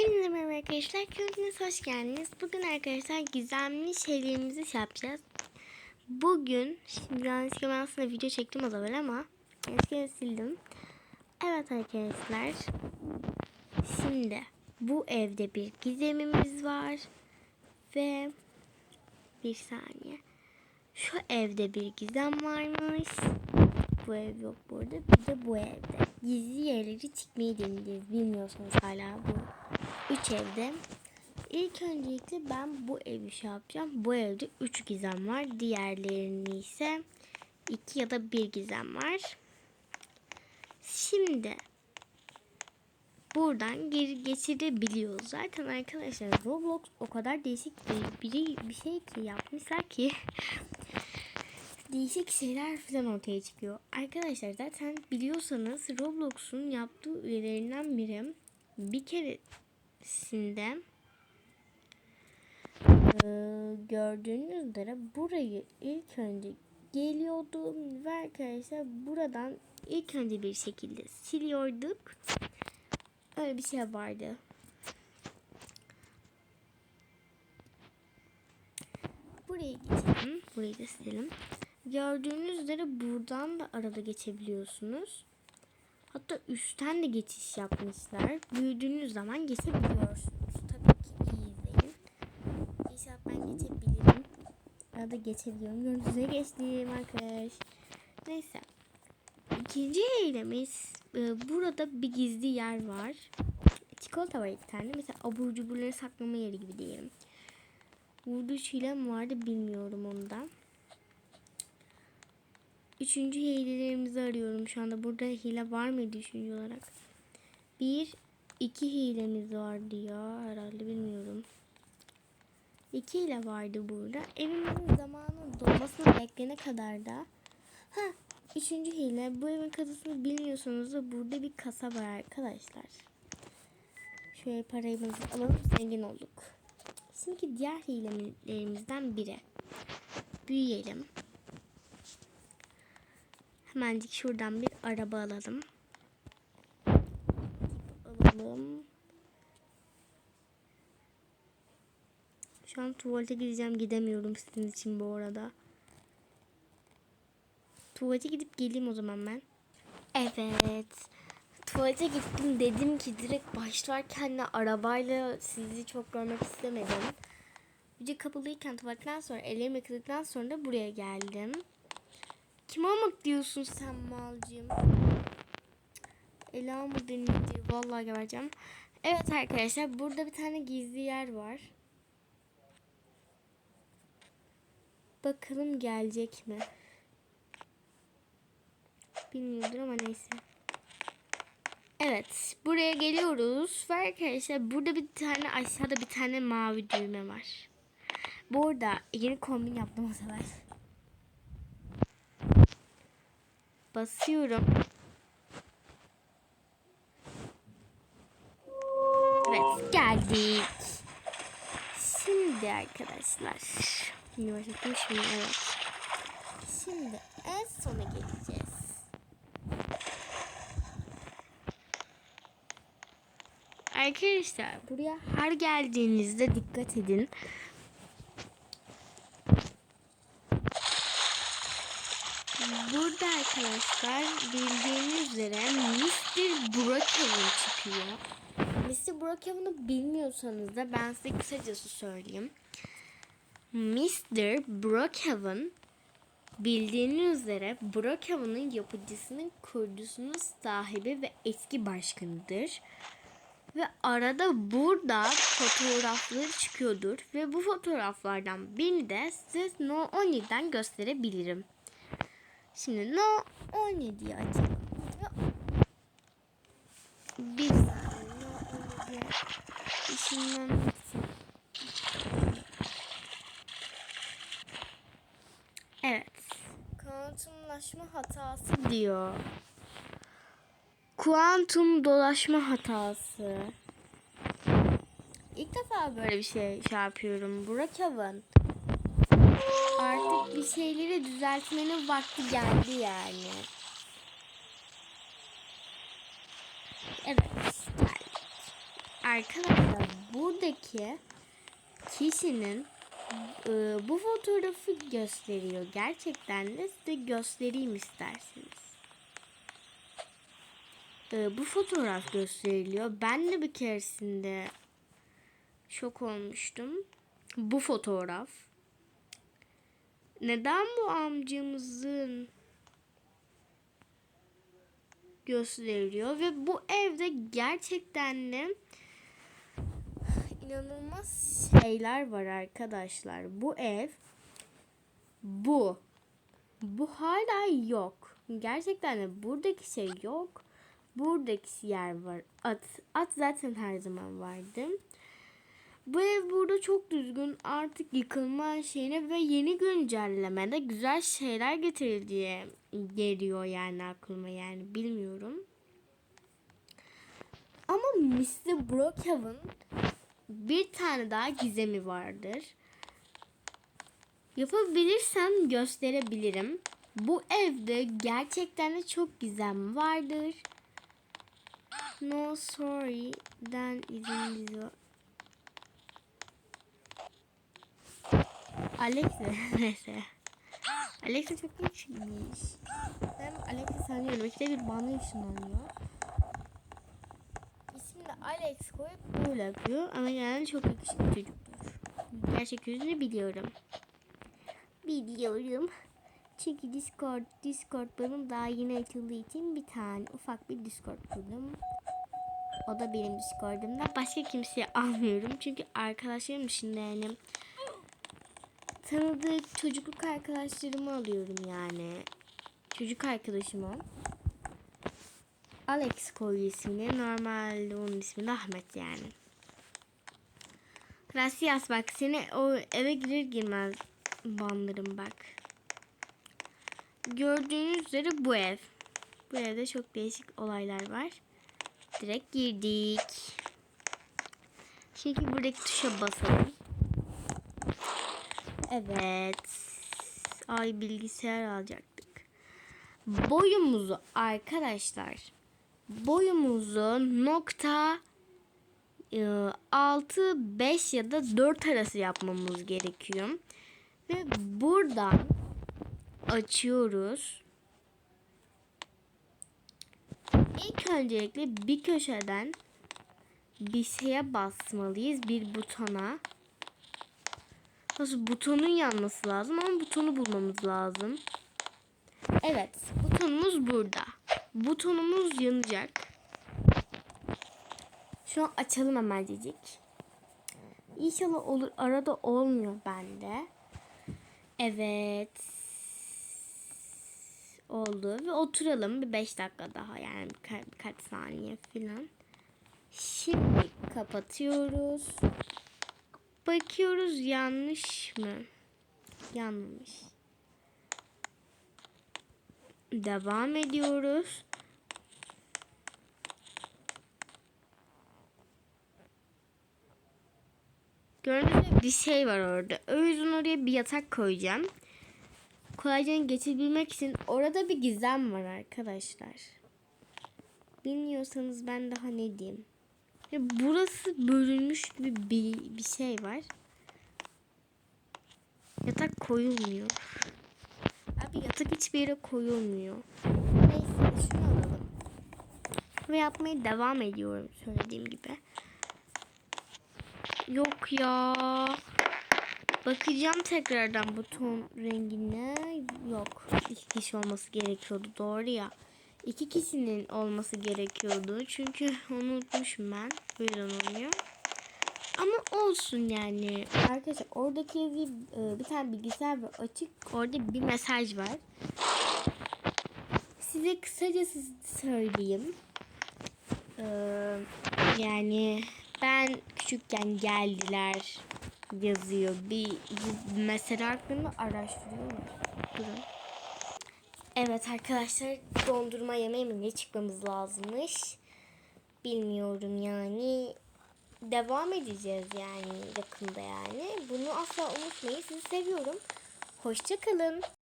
Hepinize merhaba arkadaşlar. Kanalımıza hoş geldiniz. Bugün arkadaşlar gizemli şeylerimizi şey yapacağız. Bugün, şimdi yanlışlıkla ben aslında video çektim az evvel ama yanlışlıkla sildim. Evet arkadaşlar. Şimdi bu evde bir gizemimiz var. Ve bir saniye. Şu evde bir gizem varmış. Bu ev yok burada. Bir de bu evde. Gizli yerleri çıkmayı deneyeceğiz. Bilmiyorsanız hala bu üç evde. İlk öncelikle ben bu evi şey yapacağım. Bu evde üç gizem var. Diğerlerini ise iki ya da bir gizem var. Şimdi buradan geri geçirebiliyoruz. Zaten arkadaşlar Roblox o kadar değişik bir, bir, bir şey ki yapmışlar ki değişik şeyler falan ortaya çıkıyor. Arkadaşlar zaten biliyorsanız Roblox'un yaptığı üyelerinden biri bir keresinde eee, gördüğünüz üzere burayı ilk önce geliyordu ve arkadaşlar buradan ilk önce bir şekilde siliyorduk. Öyle bir şey vardı. Buraya geçelim. Burayı da silelim. Gördüğünüz üzere buradan da arada geçebiliyorsunuz. Hatta üstten de geçiş yapmışlar. Büyüdüğünüz zaman geçebiliyorsunuz. Tabii ki iyi izleyin. İnşallah ben geçebilirim. Arada geçebiliyorum. Gördüğünüz üzere geçtim arkadaş. Neyse. İkinci eylemiz e, burada bir gizli yer var. Çikolata var iki tane. Mesela abur cuburları saklama yeri gibi diyelim. Burada mi vardı bilmiyorum ondan. Üçüncü hilelerimizi arıyorum şu anda. Burada hile var mıydı üçüncü olarak? Bir, iki hilemiz vardı ya herhalde bilmiyorum. İki hile vardı burada. Evimizin zamanı dolmasını beklene kadar da ha üçüncü hile. Bu evin kasasını bilmiyorsanız da burada bir kasa var arkadaşlar. Şöyle parayımızı alalım zengin olduk. Şimdi diğer hilelerimizden biri. Büyüyelim. Hemencik şuradan bir araba alalım. Alalım. Şu an tuvalete gideceğim. Gidemiyorum sizin için bu arada. Tuvalete gidip geleyim o zaman ben. Evet. Tuvalete gittim dedim ki direkt başlarken de arabayla sizi çok görmek istemedim. Yüce kapalıyken tuvaletten sonra ellerimi yıkadıktan sonra da buraya geldim. Kim olmak diyorsun sen malcığım? Ela mı denildi? Vallahi gebereceğim. Evet arkadaşlar burada bir tane gizli yer var. Bakalım gelecek mi? Bilmiyordur ama neyse. Evet buraya geliyoruz ve arkadaşlar burada bir tane aşağıda bir tane mavi düğme var. Bu arada yeni kombin yaptım o. Basıyorum. Evet geldik. Şimdi arkadaşlar. Şimdi başlattım şimdi evet. Şimdi en sona geleceğiz. Arkadaşlar buraya her geldiğinizde dikkat edin. Burada arkadaşlar bildiğiniz üzere Mr. Brookhaven çıkıyor. Mr. Brookhaven'ı bilmiyorsanız da ben size kısacası söyleyeyim. Mr. Brookhaven bildiğiniz üzere Brookhaven'ın yapıcısının kurucusunun sahibi ve eski başkanıdır. Ve arada burada fotoğrafları çıkıyordur. Ve bu fotoğraflardan birini de size No Only'den gösterebilirim. Şimdi no 17'yi açalım. Bir saniye no 17 işinden Evet. Kuantumlaşma hatası diyor. Kuantum dolaşma hatası. İlk defa böyle bir şey şey yapıyorum. Burak Havan. Artık bir şeyleri düzeltmenin vakti geldi yani. Evet. Arkadaşlar buradaki kişinin e, bu fotoğrafı gösteriyor. Gerçekten de size göstereyim isterseniz. E, bu fotoğraf gösteriliyor. Ben de bir keresinde şok olmuştum. Bu fotoğraf. Neden bu amcamızın gösteriliyor ve bu evde gerçekten de inanılmaz şeyler var arkadaşlar. Bu ev bu. Bu hala yok. Gerçekten de buradaki şey yok. Buradaki yer var. At. At zaten her zaman vardı. Bu ev burada çok düzgün artık yıkılma şeyine ve yeni güncellemede güzel şeyler getirildiği geliyor yani aklıma yani bilmiyorum. Ama Mr. Brookhaven bir tane daha gizemi vardır. Yapabilirsem gösterebilirim. Bu evde gerçekten de çok gizem vardır. No sorry'den izin bizi Alexa neyse. Alexa çok geçmiş. Ben Alexa sanıyorum. İşte bir bana ışınlanıyor. İsmini Alex koyup böyle yapıyor. Ama genelde çok yakışıklı çocuktur. Gerçek yüzünü biliyorum. Biliyorum. Çünkü Discord, Discord benim daha yeni açıldığı için bir tane ufak bir Discord kurdum. O da benim Discord'umda. Başka kimseye almıyorum. Çünkü arkadaşlarım dışında yani tanıdık çocukluk arkadaşlarımı alıyorum yani. Çocuk arkadaşımı. Alex koyuyor ismini. Normalde onun ismi de Ahmet yani. Gracias bak seni o eve girer girmez banlarım bak. Gördüğünüz üzere bu ev. Bu evde çok değişik olaylar var. Direkt girdik. Şimdi buradaki tuşa basalım. Evet. Ay bilgisayar alacaktık. Boyumuzu arkadaşlar. Boyumuzu nokta 6, 5 ya da 4 arası yapmamız gerekiyor. Ve buradan açıyoruz. İlk öncelikle bir köşeden bir şeye basmalıyız. Bir butona. Nasıl butonun yanması lazım ama butonu bulmamız lazım. Evet butonumuz burada. Butonumuz yanacak. Şu an açalım hemencecik. İnşallah olur. Arada olmuyor bende. Evet. Oldu. Ve oturalım bir 5 dakika daha. Yani birka birkaç saniye falan. Şimdi kapatıyoruz. Bakıyoruz yanlış mı? Yanlış. Devam ediyoruz. Gördüğünüz bir şey var orada. O yüzden oraya bir yatak koyacağım. Kolayca geçebilmek için orada bir gizem var arkadaşlar. Bilmiyorsanız ben daha ne diyeyim. Ya burası bölünmüş gibi bir, bir şey var. Yatak koyulmuyor. Abi yatak hiçbir yere koyulmuyor. Neyse şunu alalım. Ve yapmaya devam ediyorum söylediğim gibi. Yok ya. Bakacağım tekrardan bu ton rengine. Yok. İki kişi olması gerekiyordu. Doğru ya. İki kişinin olması gerekiyordu. Çünkü unutmuşum ben. O yüzden olmuyor. Ama olsun yani. Arkadaşlar oradaki bir, e, bir tane bilgisayar var açık. Orada bir mesaj var. Size kısaca söyleyeyim. Ee, yani ben küçükken geldiler yazıyor. Bir mesele hakkında araştırıyorlar. Durun. Evet arkadaşlar dondurma yemeğe mi ne çıkmamız lazımmış. Bilmiyorum yani. Devam edeceğiz yani yakında yani. Bunu asla unutmayın. Sizi seviyorum. Hoşçakalın.